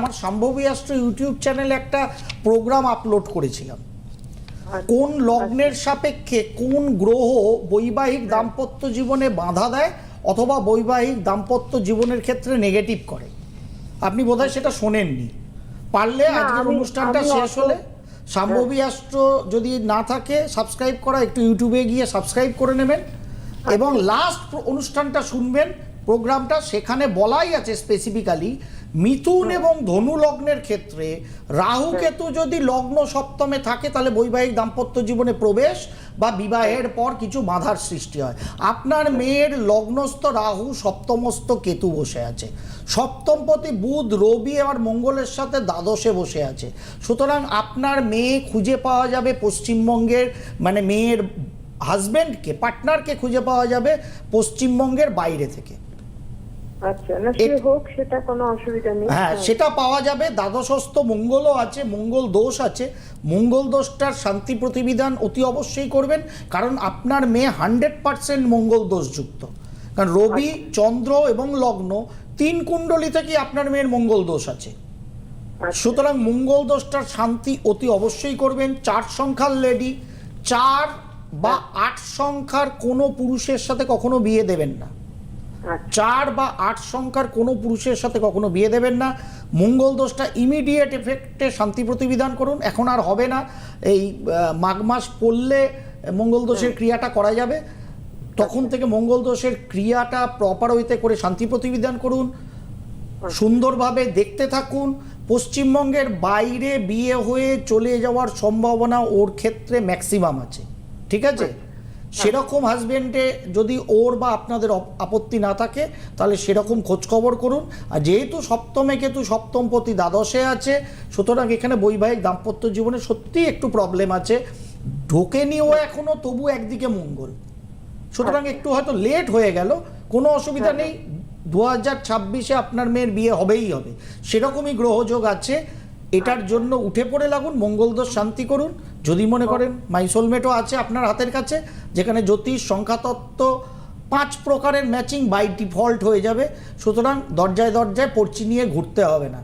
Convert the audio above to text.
আমার সম্ভবী রাষ্ট্র ইউটিউব চ্যানেলে একটা প্রোগ্রাম আপলোড করেছিলাম। কোন লগ্নের সাপেক্ষে কোন গ্রহ বৈবাহিক দাম্পত্য জীবনে বাধা দেয় অথবা বৈবাহিক দাম্পত্য জীবনের ক্ষেত্রে নেগেটিভ করে? আপনি বোধহয় সেটা শোনেননি। পারলে আজকের অনুষ্ঠানটা শেষ হলে সাম্ভবী রাষ্ট্র যদি না থাকে সাবস্ক্রাইব করা একটু ইউটিউবে গিয়ে সাবস্ক্রাইব করে নেবেন। এবং লাস্ট অনুষ্ঠানটা শুনবেন। প্রোগ্রামটা সেখানে বলাই আছে স্পেসিফিক্যালি মিথুন এবং ধনু লগ্নের ক্ষেত্রে রাহু কেতু যদি লগ্ন সপ্তমে থাকে তাহলে বৈবাহিক দাম্পত্য জীবনে প্রবেশ বা বিবাহের পর কিছু বাধার সৃষ্টি হয়। আপনার মেয়ের লগ্নস্থ রাহু সপ্তমস্থ কেতু বসে আছে। সপ্তমপতি বুধ রবি আর মঙ্গলের সাথে দ্বাদশে বসে আছে। সুতরাং আপনার মেয়ে খুঁজে পাওয়া যাবে পশ্চিমবঙ্গের মানে মেয়ের হাজব্যান্ডকে পার্টনারকে খুঁজে পাওয়া যাবে পশ্চিমবঙ্গের বাইরে থেকে। হ্যাঁ সেটা পাওয়া যাবে। দ্বাদশস্থ মঙ্গলও আছে মঙ্গল দোষ আছে। মঙ্গল দোষটার শান্তি প্রতিবিধান অতি অবশ্যই করবেন কারণ আপনার মেয়ে হান্ড্রেড পার্সেন্ট মঙ্গল দোষযুক্ত কারণ রবি চন্দ্র এবং লগ্ন তিন কুণ্ডলী থেকেই আপনার মেয়ের মঙ্গল দোষ আছে। আচ্ছা, সুতরাং মঙ্গল দোষটার শান্তি অতি অবশ্যই করবেন। চার সংখ্যার লেডি চার বা আট সংখ্যার কোনো পুরুষের সাথে কখনো বিয়ে দেবেন না। আচ্ছা চার বা আট সংখ্যার কোনো পুরুষের সাথে কখনো বিয়ে দেবেন না। মঙ্গল দোষটা ইমিডিয়েট এফেক্টে শান্তি প্রতিবিধান করুন। এখন আর হবে না। এই মাঘ মাস পড়লে মঙ্গল দোষের ক্রিয়াটা করা যাবে। তখন থেকে মঙ্গল দোষের ক্রিয়াটা প্রপার হইতে করে শান্তি প্রতিবিধান করুন। সুন্দরভাবে দেখতে থাকুন। পশ্চিমবঙ্গের বাইরে বিয়ে হয়ে চলে যাওয়ার সম্ভাবনা ওর ক্ষেত্রে ম্যাক্সিমাম আছে। ঠিক আছে? সেরকম হাজবেন্ডে যদি ওর বা আপনাদের আপত্তি না থাকে তাহলে সেরকম খোঁজখবর করুন। আর যেহেতু সপ্তমে কেতু সপ্তমপতি দ্বাদশে আছে সুতরাং এখানে বৈবাহিক দাম্পত্য জীবনে সত্যিই একটু প্রবলেম আছে। ঢোকেনিও এখনও তবু একদিকে মঙ্গল। সুতরাং একটু হয়তো লেট হয়ে গেল কোনো অসুবিধা নেই। দু হাজার ছাব্বিশে আপনার মেয়ের বিয়ে হবেই হবে। সেরকমই গ্রহযোগ আছে। এটার জন্য উঠে পড়ে লাগুন মঙ্গলদোষ শান্তি করুন। যদি মনে করেন মাইসোলমেটও আছে আপনার হাতের কাছে যেখানে জ্যোতিষ সংখ্যাতত্ত্ব পাঁচ প্রকারের ম্যাচিং বাই ডিফল্ট হয়ে যাবে। সুতরাং দরজায় দরজায় পড়চি নিয়ে ঘুরতে হবে না।